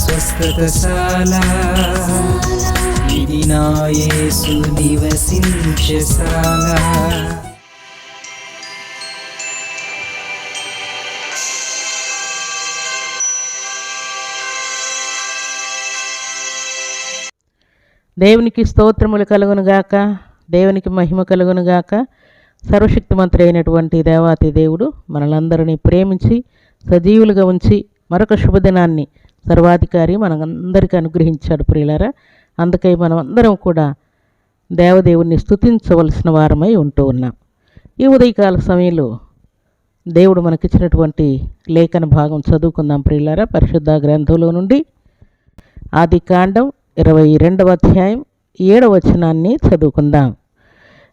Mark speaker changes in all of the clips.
Speaker 1: స్వస్థతశాల. ఇది నా యేసు నివసించశాల
Speaker 2: దేవునికి స్తోత్రములు కలుగును గాక దేవునికి మహిమ కలుగును గాక. సర్వశక్తిమంతుడు అయినటువంటి దేవాతి దేవుడు మనలందరినీ ప్రేమించి సజీవులుగా ఉంచి మరొక శుభదినాన్ని సర్వాధికారి మనందరికీ అనుగ్రహించాడు ప్రియులారా. అందుకై మనం అందరం కూడా దేవదేవుణ్ణి స్థుతించవలసిన వారమై ఉంటూ ఉన్నాం. ఈ ఉదయకాల సమయంలో దేవుడు మనకిచ్చినటువంటి లేఖన భాగం చదువుకుందాం ప్రియులారా. పరిశుద్ధ గ్రంథంలో నుండి ఆది కాండం ఇరవై రెండవ అధ్యాయం ఏడవ వచనాన్ని చదువుకుందాం.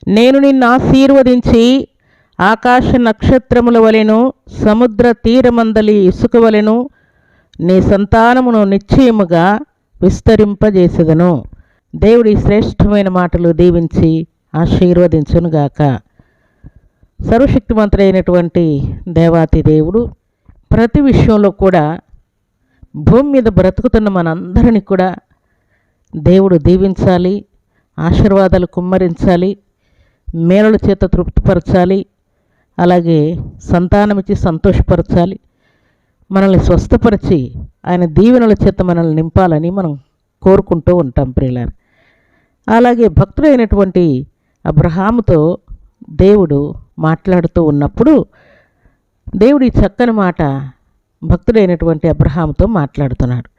Speaker 2: నేను నిన్ను ఆశీర్వదించి ఆకాశ నక్షత్రముల వలెను సముద్ర తీరమందలి ఇసుక వలెను నీ సంతానమును నిశ్చయముగా విస్తరింపజేసేదను. దేవుడి శ్రేష్టమైన మాటలు దీవించి ఆశీర్వదించునుగాక సర్వశక్తిమంతుడైనటువంటి దేవాతి దేవుడు ప్రతి విషయంలో కూడా భూమి మీద బ్రతుకుతున్న మనందరినీ కూడా దేవుడు దీవించాలి ఆశీర్వాదాలు కుమ్మరించాలి మేలుల చేత తృప్తిపరచాలి అలాగే సంతానమిచ్చి సంతోషపరచాలి. మనల్ని స్వస్థపరిచి ఆయన దీవెనల చేత మనల్ని నింపాలని మనం కోరుకుంటూ ఉంటాం ప్రియులారు. అలాగే భక్తుడైనటువంటి అబ్రహాముతో దేవుడు మాట్లాడుతూ ఉన్నప్పుడు దేవుడి చక్కని మాట భక్తుడైనటువంటి అబ్రహాముతో మాట్లాడుతున్నాడు.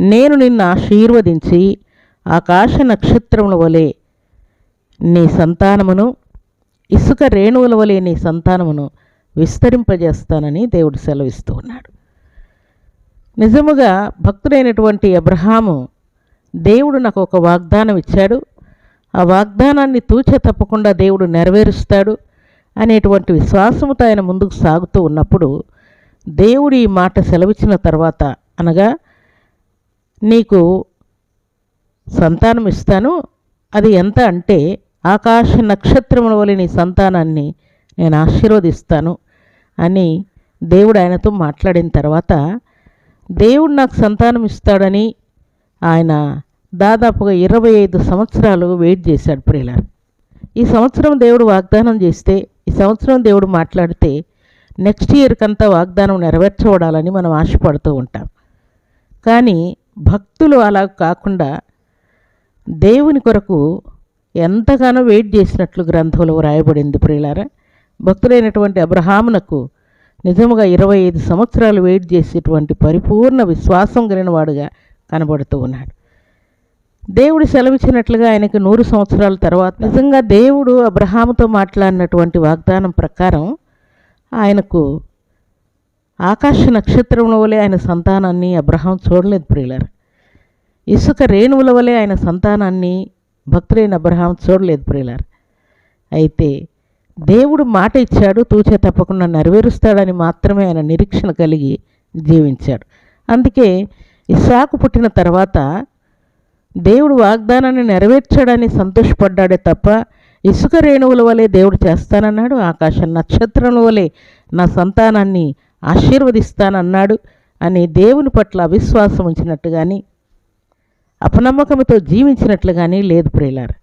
Speaker 2: నేను నిన్ను ఆశీర్వదించి ఆకాశ నక్షత్రముల వలె నీ సంతానమును ఇసుక రేణువుల వలె నీ సంతానమును విస్తరింపజేస్తానని దేవుడు సెలవిస్తూ ఉన్నాడు. నిజముగా భక్తుడైనటువంటి అబ్రహాము దేవుడు నాకు ఒక వాగ్దానం ఇచ్చాడు. ఆ వాగ్దానాన్ని తూచే తప్పకుండా దేవుడు నెరవేరుస్తాడు అనేటువంటి విశ్వాసముతో ఆయన ముందుకు సాగుతూ ఉన్నప్పుడు దేవుడు ఈ మాట సెలవిచ్చిన తర్వాత అనగా నీకు సంతానం ఇస్తాను. అది ఎంత అంటే ఆకాశ నక్షత్రముల వలె నీ సంతానాన్ని నేను ఆశీర్వదిస్తాను అని దేవుడు ఆయనతో మాట్లాడిన తర్వాత దేవుడు నాకు సంతానం ఇస్తాడని ఆయన దాదాపుగా ఇరవై ఐదు సంవత్సరాలు వెయిట్ చేశాడు ప్రియులారు. ఈ సంవత్సరం దేవుడు వాగ్దానం చేస్తే ఈ సంవత్సరం దేవుడు మాట్లాడితే నెక్స్ట్ ఇయర్కంతా వాగ్దానం నెరవేర్చబడాలని మనం ఆశపడుతూ ఉంటాం. కానీ భక్తులు అలా కాకుండా దేవుని కొరకు ఎంతగానో వెయిట్ చేసినట్లు గ్రంథంలో వ్రాయబడింది ప్రియులారా. భక్తులైనటువంటి అబ్రహామునకు నిజముగా ఇరవై ఐదు సంవత్సరాలు వెయిట్ చేసేటువంటి పరిపూర్ణ విశ్వాసం కలిగిన వాడుగా కనబడుతూ ఉన్నాడు. దేవుడు సెలవిచ్చినట్లుగా ఆయనకు నూరు సంవత్సరాల తర్వాత నిజంగా దేవుడు అబ్రహాముతో మాట్లాడినటువంటి వాగ్దానం ప్రకారం ఆయనకు ఆకాశ నక్షత్రముల వలె ఆయన సంతానాన్ని అబ్రహాం చూడలేదు ప్రియులారు. ఇసుక రేణువుల వలె ఆయన సంతానాన్ని భక్తులైన అబ్రహాం చూడలేదు ప్రియులారు. అయితే దేవుడు మాట ఇచ్చాడు తూచే తప్పకుండా నెరవేరుస్తాడని మాత్రమే ఆయన నిరీక్షణ కలిగి జీవించాడు. అందుకే ఇసాకు పుట్టిన తర్వాత దేవుడు వాగ్దానాన్ని నెరవేర్చాడని సంతోషపడ్డాడే తప్ప ఇసుక రేణువుల వలె దేవుడు చేస్తానన్నాడు ఆకాశ నక్షత్రముల వలె నా సంతానాన్ని ఆశీర్వదిస్తానన్నాడు అని దేవుని పట్ల అవిశ్వాసం ఉంచినట్టు కానీ అపనమ్మకంతో జీవించినట్లు కానీ లేదు ప్రియులారు.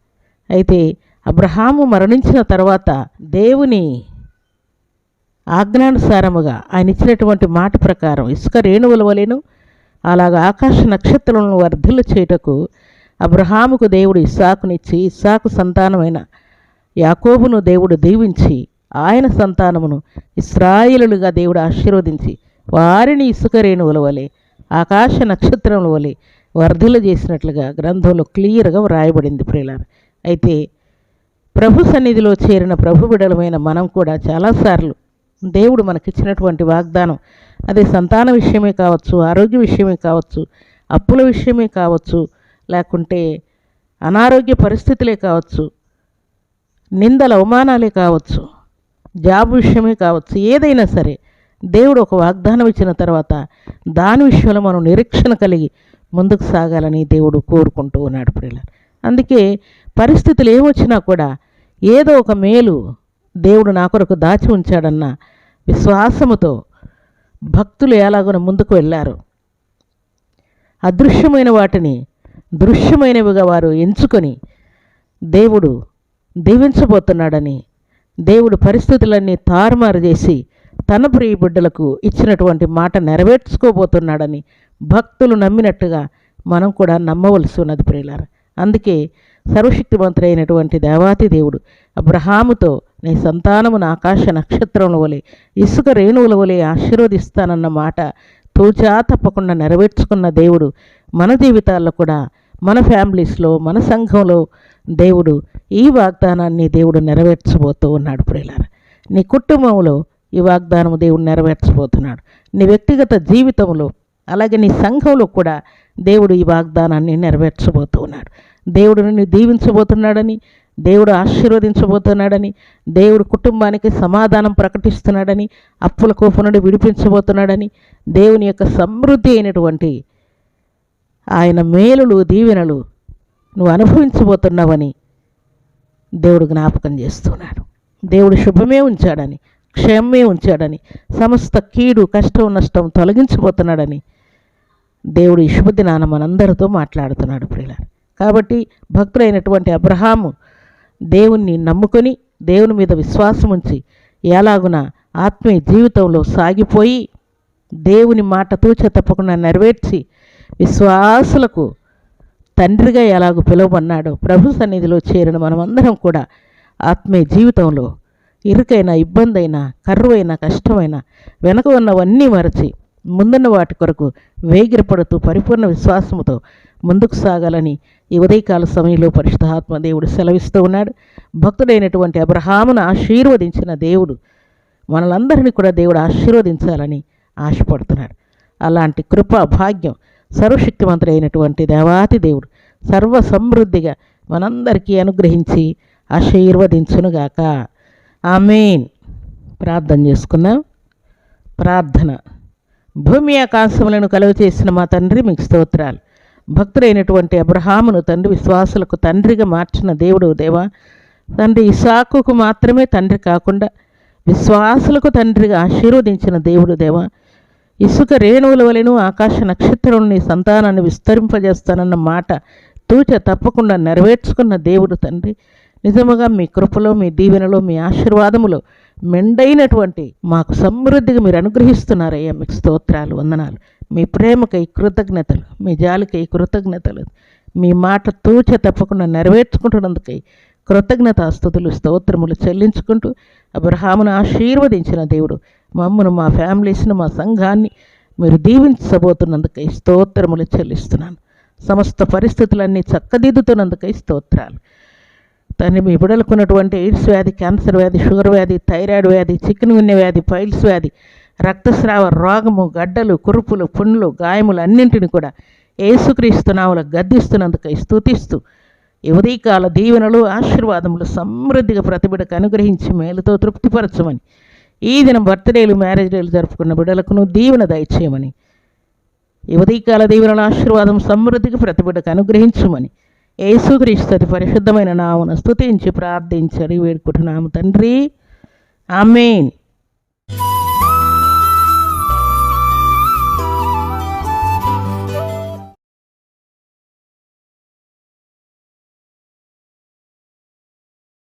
Speaker 2: అయితే అబ్రహాము మరణించిన తర్వాత దేవుని ఆజ్ఞానుసారముగా ఆయన ఇచ్చినటువంటి మాట ప్రకారం ఇసుక రేణువుల వలెను అలాగ ఆకాశ నక్షత్రములను వర్ధిల్లు చేయుటకు అబ్రహాముకు దేవుడు ఇస్సాకునిచ్చి ఇస్సాకు సంతానమైన యాకోబును దేవుడు దీవించి ఆయన సంతానమును ఇస్రాయిలుగా దేవుడు ఆశీర్వదించి వారిని ఇసుక రేణువుల వలె ఆకాశ నక్షత్రముల వలె వర్ధిల్ల చేసినట్లుగా గ్రంథంలో క్లియర్గా వ్రాయబడింది ప్రియులారు. అయితే ప్రభు సన్నిధిలో చేరిన ప్రభు బిడలమైన మనం కూడా చాలాసార్లు దేవుడు మనకిచ్చినటువంటి వాగ్దానం. అదే సంతాన విషయమే కావచ్చు ఆరోగ్య విషయమే కావచ్చు అప్పుల విషయమే కావచ్చు లేకుంటే అనారోగ్య పరిస్థితులే కావచ్చు నిందల అవమానాలే కావచ్చు జాబ్ విషయమే కావచ్చు ఏదైనా సరే దేవుడు ఒక వాగ్దానం ఇచ్చిన తర్వాత దాని విషయంలో మనం నిరీక్షణ కలిగి ముందుకు సాగాలని దేవుడు కోరుకుంటూ ఉన్నాడు పిల్లలు అందుకే పరిస్థితులు ఏమొచ్చినా కూడా ఏదో ఒక మేలు దేవుడు నా కొరకు దాచి ఉంచాడన్న విశ్వాసముతో భక్తులు ఎలాగో ముందుకు వెళ్ళారు. అదృశ్యమైన వాటిని దృశ్యమైనవిగా వారు ఎంచుకొని దేవుడు దీవించబోతున్నాడని దేవుడు పరిస్థితులన్నీ తారుమారు చేసి తన ప్రియ బిడ్డలకు ఇచ్చినటువంటి మాట నెరవేర్చుకోబోతున్నాడని భక్తులు నమ్మినట్టుగా మనం కూడా నమ్మవలసి ఉన్నది ప్రియులారు. అందుకే సర్వశక్తివంతుడైనటువంటి దేవాతి దేవుడు అబ్రహాముతో నీ సంతానమును ఆకాశ నక్షత్రముల వలె ఇసుక రేణువుల వలె ఆశీర్వదిస్తానన్న మాట తూచా తప్పకుండా నెరవేర్చుకున్న దేవుడు మన జీవితాల్లో కూడా మన ఫ్యామిలీస్లో మన సంఘంలో దేవుడు ఈ వాగ్దానాన్ని దేవుడు నెరవేర్చబోతూ ఉన్నాడు ప్రియులార. నీ కుటుంబంలో ఈ వాగ్దానం దేవుడు నెరవేర్చబోతున్నాడు. నీ వ్యక్తిగత జీవితంలో అలాగే నీ సంఘంలో కూడా దేవుడు ఈ వాగ్దానాన్ని నెరవేర్చబోతూ ఉన్నాడు. దేవుడు నిన్ను దీవించబోతున్నాడని దేవుడు ఆశీర్వదించబోతున్నాడని దేవుడు కుటుంబానికి సమాధానం ప్రకటిస్తున్నాడని అప్పుల కోపం నుండి విడిపించబోతున్నాడని దేవుని యొక్క సమృద్ధి అయినటువంటి ఆయన మేలులు దీవెనలు నువ్వు అనుభవించబోతున్నావని దేవుడు జ్ఞాపకం చేస్తున్నాడు. దేవుడు శుభమే ఉంచాడని క్షేమమే ఉంచాడని సమస్త కీడు కష్టం నష్టం తొలగించబోతున్నాడని దేవుడు ఈ శుభదినాన మనందరితో మాట్లాడుతున్నాడు ప్రియుల కాబట్టి భక్తులైనటువంటి అబ్రహాము దేవుణ్ణి నమ్ముకొని దేవుని మీద విశ్వాసం ఉంచి ఎలాగున ఆత్మీయ జీవితంలో సాగిపోయి దేవుని మాట తూచ తప్పకుండా నెరవేర్చి విశ్వాసులకు తండ్రిగా ఎలాగో పిలువమన్నాడో ప్రభు సన్నిధిలో చేరిన మనమందరం కూడా ఆత్మీయ జీవితంలో ఇరుకైన ఇబ్బంది అయినా కష్టమైనా వెనక ఉన్నవన్నీ మరచి ముందున్న వాటి కొరకు వేగిరపడుతూ పరిపూర్ణ విశ్వాసముతో ముందుకు సాగాలని ఈ ఉదయకాల సమయంలో పరిశుద్ధాత్మ దేవుడు సెలవిస్తూ ఉన్నాడు. భక్తుడైనటువంటి అబ్రహామును ఆశీర్వదించిన దేవుడు మనలందరినీ కూడా దేవుడు ఆశీర్వదించాలని ఆశపడుతున్నాడు. అలాంటి కృప భాగ్యం సర్వశక్తివంతుడైనటువంటి దేవాతి దేవుడు సర్వ సమృద్ధిగా మనందరికీ అనుగ్రహించి ఆశీర్వదించునుగాక. ఆమెన్. ప్రార్థన చేసుకుందాం. ప్రార్థన. భూమి ఆకాశములను కలువ చేసిన మా తండ్రి మీకు స్తోత్రాలు. భక్తుడైనటువంటి అబ్రహామును తండ్రి విశ్వాసులకు తండ్రిగా మార్చిన దేవుడు దేవా. తండ్రి ఇసాకుకు మాత్రమే తండ్రి కాకుండా విశ్వాసులకు తండ్రిగా ఆశీర్వదించిన దేవుడు దేవా. ఇసుక రేణువుల వలెను ఆకాశ నక్షత్రం నీ సంతానాన్ని విస్తరింపజేస్తానన్న మాట తూచ తప్పకుండా నెరవేర్చుకున్న దేవుడు తండ్రి. నిజముగా మీ కృపలో మీ దీవెనలో మీ ఆశీర్వాదములో మెండైనటువంటి మాకు సమృద్ధిగా మీరు అనుగ్రహిస్తున్నారయ్యా. మీకు స్తోత్రాలు వందనాలు. మీ ప్రేమకై కృతజ్ఞతలు మీ జాలికై కృతజ్ఞతలు మీ మాట తూచ తప్పకుండా నెరవేర్చుకుంటున్నందుకై కృతజ్ఞత స్థుతులు స్తోత్రములు చెల్లించుకుంటూ అబ్రహామును ఆశీర్వదించిన దేవుడు మమ్మను మా ఫ్యామిలీస్ను మా సంఘాన్ని మీరు దీవించబోతున్నందుకై స్తోత్రములు చెల్లిస్తున్నాను. సమస్త పరిస్థితులన్నీ చక్కదిద్దుతున్నందుకై స్తోత్రాలు. తండ్రి మీ బిడలకున్నటువంటి ఎయిడ్స్ వ్యాధి క్యాన్సర్ వ్యాధి షుగర్ వ్యాధి థైరాయిడ్ వ్యాధి చికెన్ గున్య వ్యాధి పైల్స్ వ్యాధి రక్తస్రావ రోగము గడ్డలు కురుపులు పుండ్లు గాయములు అన్నింటిని కూడా ఏసుక్రీస్తునాముల గద్దిస్తున్నందుకై స్థుతిస్తూ ఈ ఉదయకాల దీవెనలు ఆశీర్వాదములు సమృద్ధిగా ప్రతిబిడకు అనుగ్రహించి మేలుతో తృప్తిపరచమని ఈ దినం బర్త్డేలు మ్యారేజ్ డేలు జరుపుకున్న బిడలకును దీవెన దయచేయమని యువదీకాల ఉదయకాల దీవెనల ఆశీర్వాదం సమృద్ధికి ప్రతిబిడకు అనుగ్రహించమని యేసుక్రీస్తు పరిశుద్ధమైన నామను స్తుతించి ప్రార్థించి అడిగి వేడుకుంటున్నాము తండ్రి. ఆమెన్.